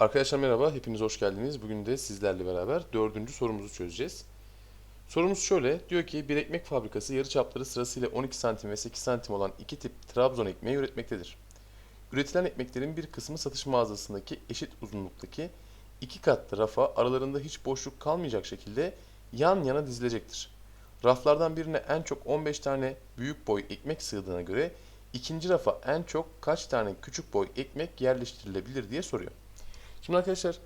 Arkadaşlar merhaba, hepiniz hoş geldiniz. Bugün de sizlerle beraber dördüncü sorumuzu çözeceğiz. Sorumuz şöyle, diyor ki bir ekmek fabrikası yarıçapları sırasıyla 12 santim ve 8 santim olan iki tip Trabzon ekmeği üretmektedir. Üretilen ekmeklerin bir kısmı satış mağazasındaki eşit uzunluktaki iki katlı rafa aralarında hiç boşluk kalmayacak şekilde yan yana dizilecektir. Raflardan birine en çok 15 tane büyük boy ekmek sığdığına göre ikinci rafa en çok kaç tane küçük boy ekmek yerleştirilebilir diye soruyor. Şimdi arkadaşlar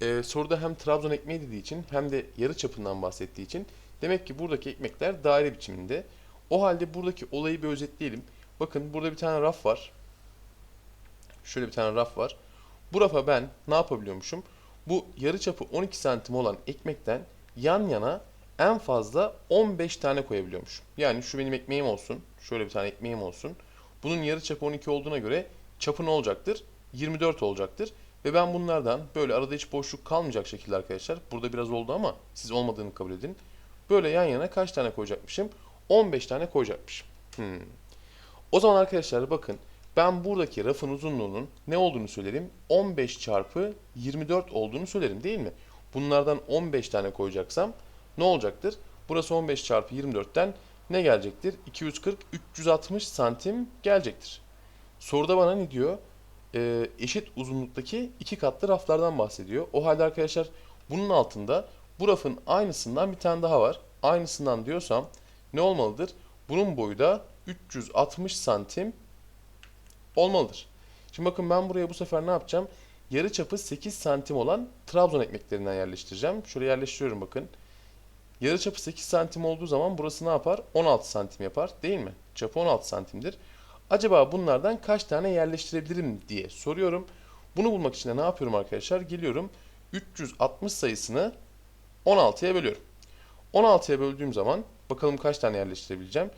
e, soruda hem Trabzon ekmeği dediği için hem de yarı çapından bahsettiği için demek ki buradaki ekmekler daire biçiminde. O halde buradaki olayı bir özetleyelim. Bakın burada bir tane raf var. Şöyle bir tane raf var. Bu rafa ben ne yapabiliyormuşum? Bu yarı çapı 12 santim olan ekmekten yan yana en fazla 15 tane koyabiliyormuşum. Yani şu benim ekmeğim olsun. Şöyle bir tane ekmeğim olsun. Bunun yarı çapı 12 olduğuna göre çapı ne olacaktır? 24 olacaktır. Ve ben bunlardan böyle arada hiç boşluk kalmayacak şekilde arkadaşlar. Burada biraz oldu ama siz olmadığını kabul edin. Böyle yan yana kaç tane koyacakmışım? 15 tane koyacakmışım. Hmm. O zaman arkadaşlar bakın ben buradaki rafın uzunluğunun ne olduğunu söylerim. 15 çarpı 24 olduğunu söylerim değil mi? Bunlardan 15 tane koyacaksam ne olacaktır? Burası 15 çarpı 24'ten ne gelecektir? 240, 360 santim gelecektir. Soruda bana ne diyor? Ee, eşit uzunluktaki iki katlı raflardan bahsediyor. O halde arkadaşlar bunun altında bu rafın aynısından bir tane daha var. Aynısından diyorsam ne olmalıdır? Bunun boyu da 360 santim olmalıdır. Şimdi bakın ben buraya bu sefer ne yapacağım? Yarı çapı 8 santim olan Trabzon ekmeklerinden yerleştireceğim. Şuraya yerleştiriyorum bakın. Yarı çapı 8 santim olduğu zaman burası ne yapar? 16 santim yapar değil mi? Çapı 16 santimdir. Acaba bunlardan kaç tane yerleştirebilirim diye soruyorum. Bunu bulmak için de ne yapıyorum arkadaşlar? Geliyorum 360 sayısını 16'ya bölüyorum. 16'ya böldüğüm zaman bakalım kaç tane yerleştirebileceğim.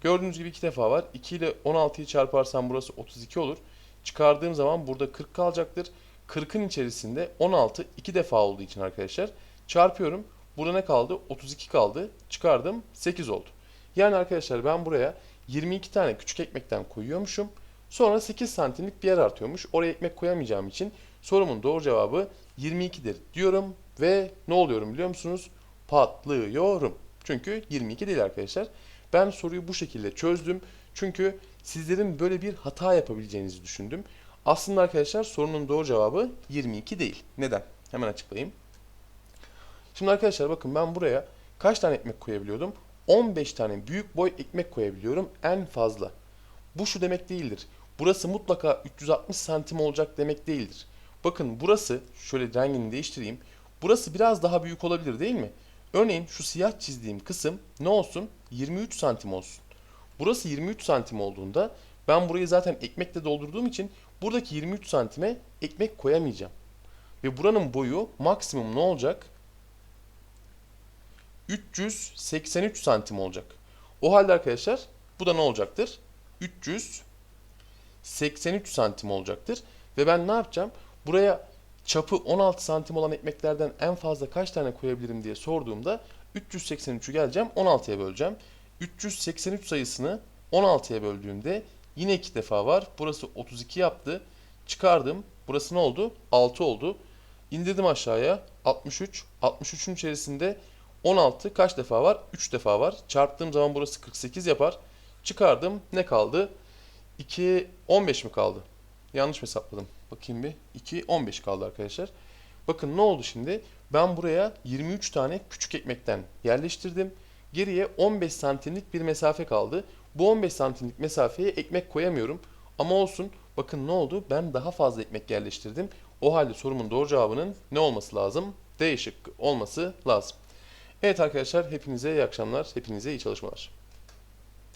Gördüğünüz gibi iki defa var. 2 ile 16'yı çarparsam burası 32 olur. Çıkardığım zaman burada 40 kalacaktır. 40'ın içerisinde 16 iki defa olduğu için arkadaşlar çarpıyorum. Burada ne kaldı? 32 kaldı. Çıkardım 8 oldu. Yani arkadaşlar ben buraya 22 tane küçük ekmekten koyuyormuşum. Sonra 8 santimlik bir yer artıyormuş. Oraya ekmek koyamayacağım için sorumun doğru cevabı 22'dir diyorum. Ve ne oluyorum biliyor musunuz? Patlıyorum. Çünkü 22 değil arkadaşlar. Ben soruyu bu şekilde çözdüm. Çünkü sizlerin böyle bir hata yapabileceğinizi düşündüm. Aslında arkadaşlar sorunun doğru cevabı 22 değil. Neden? Hemen açıklayayım. Şimdi arkadaşlar bakın ben buraya kaç tane ekmek koyabiliyordum? 15 tane büyük boy ekmek koyabiliyorum en fazla. Bu şu demek değildir. Burası mutlaka 360 santim olacak demek değildir. Bakın burası şöyle rengini değiştireyim. Burası biraz daha büyük olabilir değil mi? Örneğin şu siyah çizdiğim kısım ne olsun? 23 santim olsun. Burası 23 santim olduğunda ben burayı zaten ekmekle doldurduğum için buradaki 23 santime ekmek koyamayacağım. Ve buranın boyu maksimum ne olacak? 383 santim olacak. O halde arkadaşlar bu da ne olacaktır? 383 santim olacaktır. Ve ben ne yapacağım? Buraya çapı 16 santim olan ekmeklerden en fazla kaç tane koyabilirim diye sorduğumda 383'ü geleceğim 16'ya böleceğim. 383 sayısını 16'ya böldüğümde yine iki defa var. Burası 32 yaptı. Çıkardım. Burası ne oldu? 6 oldu. İndirdim aşağıya. 63. 63'ün içerisinde 16 kaç defa var? 3 defa var. Çarptığım zaman burası 48 yapar. Çıkardım. Ne kaldı? 2, 15 mi kaldı? Yanlış hesapladım? Bakayım bir. 2, 15 kaldı arkadaşlar. Bakın ne oldu şimdi? Ben buraya 23 tane küçük ekmekten yerleştirdim. Geriye 15 santimlik bir mesafe kaldı. Bu 15 santimlik mesafeye ekmek koyamıyorum. Ama olsun. Bakın ne oldu? Ben daha fazla ekmek yerleştirdim. O halde sorumun doğru cevabının ne olması lazım? D şıkkı olması lazım. Evet arkadaşlar hepinize iyi akşamlar. Hepinize iyi çalışmalar.